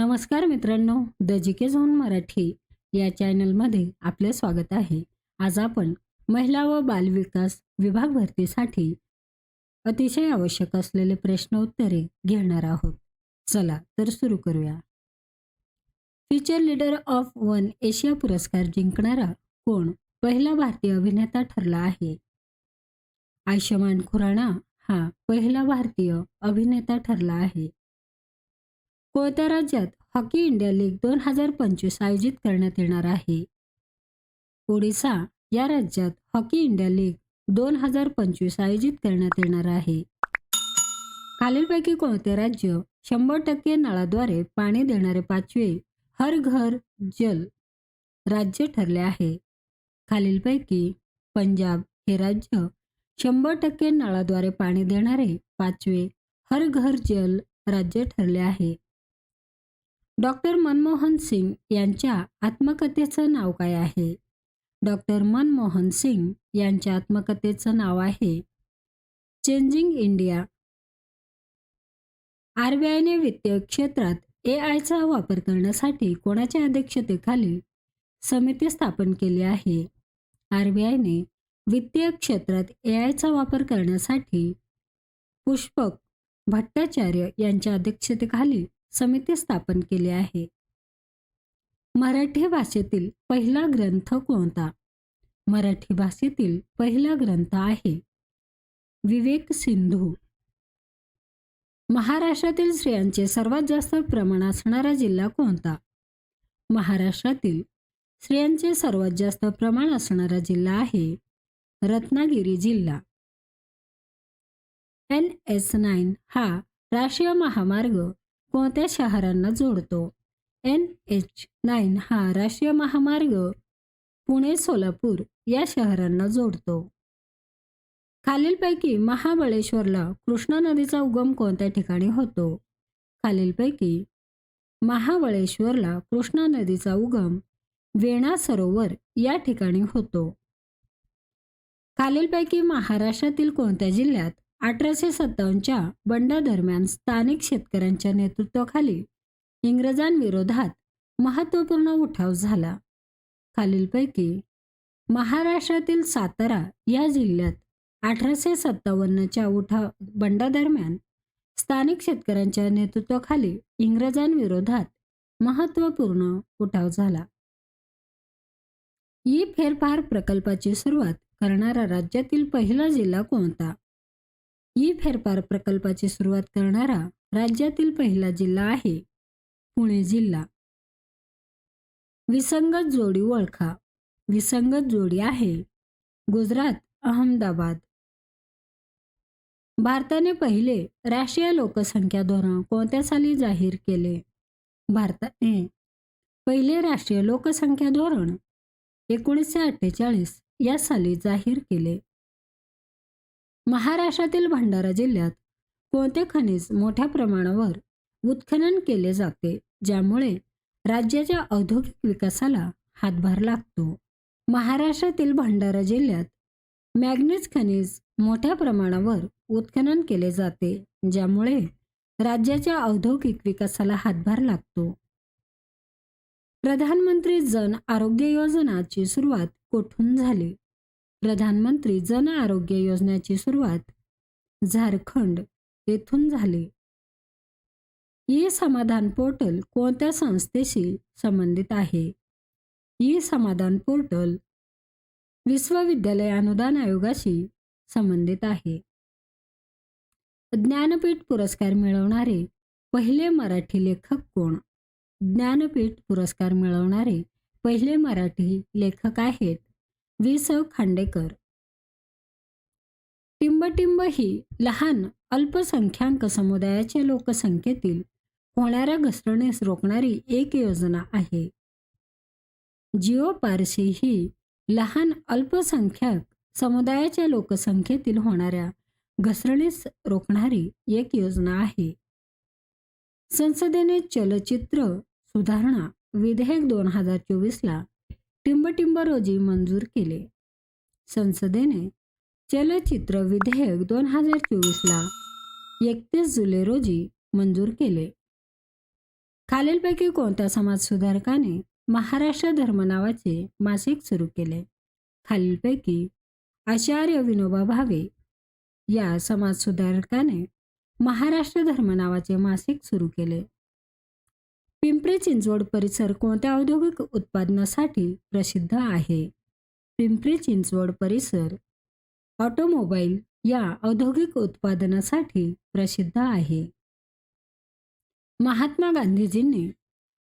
नमस्कार मित्रांनो द जिके झोन मराठी या चॅनलमध्ये आपले स्वागत आहे. आज आपण महिला व बालविकास विभाग भरतीसाठी अतिशय आवश्यक असलेले प्रश्न उत्तरे घेणार आहोत. चला तर सुरू करूया. Feature leader of one Asia पुरस्कार जिंकणारा कोण पहिला भारतीय अभिनेता ठरला आहे? आयुष्यमान खुराणा हा पहिला भारतीय अभिनेता ठरला आहे. कोणत्या राज्यात हॉकी इंडिया लीग दोन हजार पंचवीस आयोजित करण्यात येणार आहे. ओडिसा या राज्यात हॉकी इंडिया लीग दोन हजार पंचवीस आयोजित करण्यात येणार आहे. खालीलपैकी कोणते राज्य शंभर टक्के नळाद्वारे पाणी देणारे पाचवे हर घर जल राज्य ठरले आहे. खालीलपैकी पंजाब हे राज्य शंभर टक्के नळाद्वारे पाणी देणारे पाचवे हर घर जल राज्य ठरले आहे. डॉक्टर मनमोहन सिंग यांच्या आत्मकथेचं नाव काय आहे? डॉक्टर मनमोहन सिंग यांच्या आत्मकथेचं नाव आहे चेंजिंग इंडिया. आर बी आयने वित्तीय क्षेत्रात ए आयचा वापर करण्यासाठी कोणाच्या अध्यक्षतेखाली समिती स्थापन केली आहे? आर बी आयने वित्तीय क्षेत्रात ए आयचा वापर करण्यासाठी पुष्पक भट्टाचार्य यांच्या अध्यक्षतेखाली समिती स्थापन केली आहे. मराठी भाषेतील पहिला ग्रंथ कोणता? मराठी भाषेतील पहिला ग्रंथ आहे. विवेक सिंधू. महाराष्ट्रातील स्त्रियांचे सर्वात जास्त प्रमाण असणारा जिल्हा कोणता? महाराष्ट्रातील स्त्रियांचे सर्वात जास्त प्रमाण असणारा जिल्हा आहे रत्नागिरी जिल्हा. एन एस नाईन हा राष्ट्रीय महामार्ग कोणत्या शहरांना जोडतो? एन एच नाईन हा राष्ट्रीय महामार्ग पुणे सोलापूर या शहरांना जोडतो. खालीलपैकी महाबळेश्वरला कृष्णा नदीचा उगम कोणत्या ठिकाणी होतो? खालीलपैकी महाबळेश्वरला कृष्णा नदीचा उगम वेणा सरोवर या ठिकाणी होतो. खालीलपैकी महाराष्ट्रातील कोणत्या जिल्ह्यात अठराशे सत्तावन्नच्या बंडादरम्यान स्थानिक शेतकऱ्यांच्या नेतृत्वाखाली इंग्रजांविरोधात महत्त्वपूर्ण उठाव झाला. खालीलपैकी महाराष्ट्रातील सातारा या जिल्ह्यात अठराशे सत्तावन्नच्या उठाव बंडादरम्यान स्थानिक शेतकऱ्यांच्या नेतृत्वाखाली इंग्रजांविरोधात महत्त्वपूर्ण उठाव झाला. ई फेरफार प्रकल्पाची सुरुवात करणारा राज्यातील पहिला जिल्हा कोणता? ई फेरफार प्रकल्पाची सुरुवात करणारा राज्यातील पहिला जिल्हा आहे पुणे जिल्हा. विसंगत जोडी ओळखा विसंगत जोडी आहे गुजरात अहमदाबाद. भारताने पहिले राष्ट्रीय लोकसंख्या धोरण कोणत्या साली जाहीर केले? भारताने पहिले राष्ट्रीय लोकसंख्या धोरण एकोणीसशे अठ्ठेचाळीस या साली जाहीर केले. महाराष्ट्रातील भंडारा जिल्ह्यात कोणते खनिज मोठ्या प्रमाणावर उत्खनन केले जाते ज्यामुळे राज्याच्या औद्योगिक विकासाला हातभार लागतो? महाराष्ट्रातील भंडारा जिल्ह्यात मॅग्नीज खनिज मोठ्या प्रमाणावर उत्खनन केले जाते ज्यामुळे राज्याच्या औद्योगिक विकासाला हातभार लागतो? प्रधानमंत्री जन आरोग्य योजनाची सुरुवात कोठून झाली? प्रधानमंत्री जन आरोग्य योजनेची सुरुवात झारखंड येथून झाली. ई समाधान पोर्टल कोणत्या संस्थेशी संबंधित आहे? ई समाधान पोर्टल विश्वविद्यालय अनुदान आयोगाशी संबंधित आहे. ज्ञानपीठ पुरस्कार मिळवणारे पहिले मराठी लेखक कोण? ज्ञानपीठ पुरस्कार मिळवणारे पहिले मराठी लेखक आहेत वि स खांडेकर. टिंबटिंब ही लहान अल्पसंख्याक समुदायाच्या लोकसंख्येतील होणाऱ्या घसरणीस रोखणारी एक योजना आहे. जिओ पारसी ही लहान अल्पसंख्याक समुदायाच्या लोकसंख्येतील होणाऱ्या घसरणीस रोखणारी एक योजना आहे. संसदेने चलचित्र सुधारणा विधेयक दोन हजार चोवीसला टिंबटिंब रोजी मंजूर केले. संसदेने चलचित्र विधेयक दोन हजार चोवीसला एकतीस जुलै रोजी मंजूर केले. खालीलपैकी कोणत्या समाजसुधारकाने महाराष्ट्र धर्म नावाचे मासिक सुरू केले? खालीलपैकी आचार्य विनोबा भावे या समाजसुधारकाने महाराष्ट्र धर्म नावाचे मासिक सुरू केले. पिंपरी चिंचवड परिसर कोणत्या औद्योगिक उत्पादनासाठी प्रसिद्ध आहे? पिंपरी चिंचवड परिसर ऑटोमोबाईल या औद्योगिक उत्पादनासाठी प्रसिद्ध आहे. महात्मा गांधीजींनी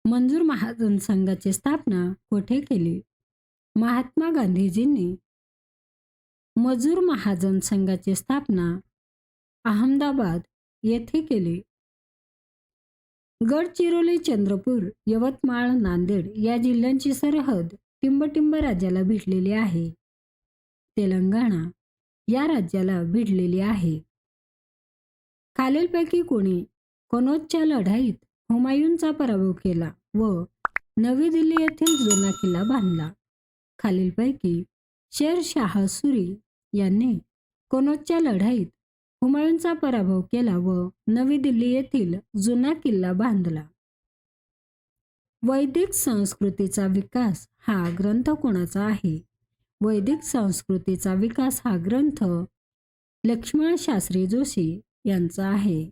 मंजूर महाजन संघाची स्थापना कोठे केली? महात्मा गांधीजींनी मजूर महाजन संघाची स्थापना अहमदाबाद येथे केली. गडचिरोली चंद्रपूर यवतमाळ नांदेड या जिल्ह्यांची सरहद टिंबटिंब राज्याला भिडलेली आहे. तेलंगणा या राज्याला भिडलेली आहे. खालीलपैकी कोणी कनोजच्या लढाईत हुमायूनचा पराभव केला व नवी दिल्ली येथील जुना किल्ला बांधला. खालीलपैकी शेरशाह सुरी यांनी कनोजच्या लढाईत हुमायूनचा पराभव केला व नवी दिल्ली येथील जुना किल्ला बांधला. वैदिक संस्कृतीचा विकास हा ग्रंथ कोणाचा आहे? वैदिक संस्कृतीचा विकास हा ग्रंथ लक्ष्मण शास्त्री जोशी यांचा आहे.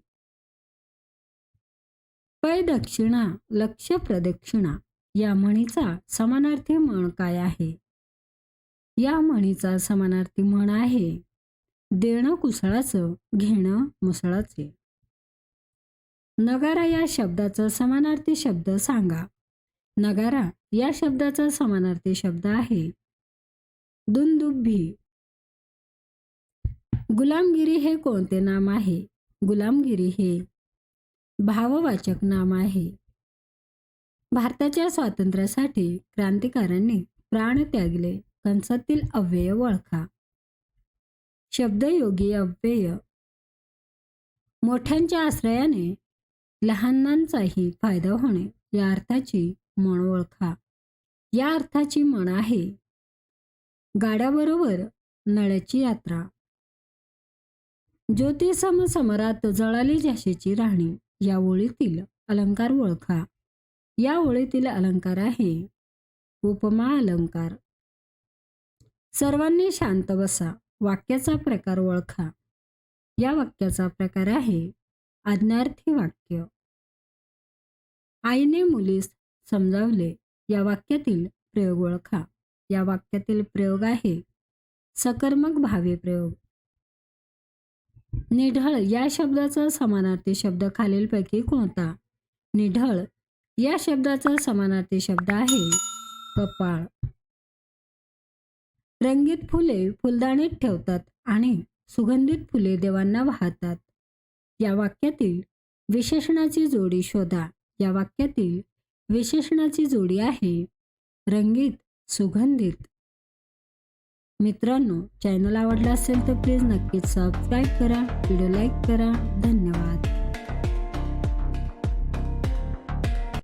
पै दक्षिणा लक्ष प्रदक्षिणा या म्हणीचा समानार्थी म्हण काय आहे? या म्हणीचा समानार्थी म्हण आहे. देणं कुसळाचं घेणं मुसळाचे. नगारा या शब्दाचा समानार्थी शब्द सांगा. नगारा या शब्दाचा समानार्थी शब्द आहे. दुंदुभी गुलामगिरी हे कोणते नाम आहे? गुलामगिरी हे भाववाचक नाम आहे. भारताच्या स्वातंत्र्यासाठी क्रांतिकारांनी प्राण त्यागले कंसातील अव्यय ओळखा. शब्दयोगी अव्यय. मोठ्यांच्या आश्रयाने लहानांचाही फायदा होणे या अर्थाची म्हण ओळखा. या अर्थाची म्हण आहे गाड्याबरोबर नळ्याची यात्रा. ज्योतिसम समरात जळाली झाशीची राणी या ओळीतील अलंकार ओळखा. या ओळीतील अलंकार आहे उपमा अलंकार. सर्वांनी शांत बसा. वाक्याचा प्रकार ओळखा. या वाक्याचा प्रकार आहे आज्ञार्थी वाक्य. आईने मुलीस समजावले या वाक्यातील प्रयोग ओळखा. या वाक्यातील प्रयोग आहे सकर्मक भावी प्रयोग. निढळ या शब्दाचा समानार्थी शब्द खालीलपैकी कोणता? निढळ या शब्दाचा समानार्थी शब्द आहे कपाळ. रंगीत फुले फुलदाणीत ठेवतात आणि सुगंधित फुले देवांना वाहतात. या वाक्यातील विशेषणाची जोडी शोधा. या वाक्यातील विशेषणाची जोडी आहे रंगीत सुगंधित. मित्रांनो चॅनल आवडला असेल तर प्लीज नक्कीच सबस्क्राईब करा व्हिडिओ लाईक करा. धन्यवाद.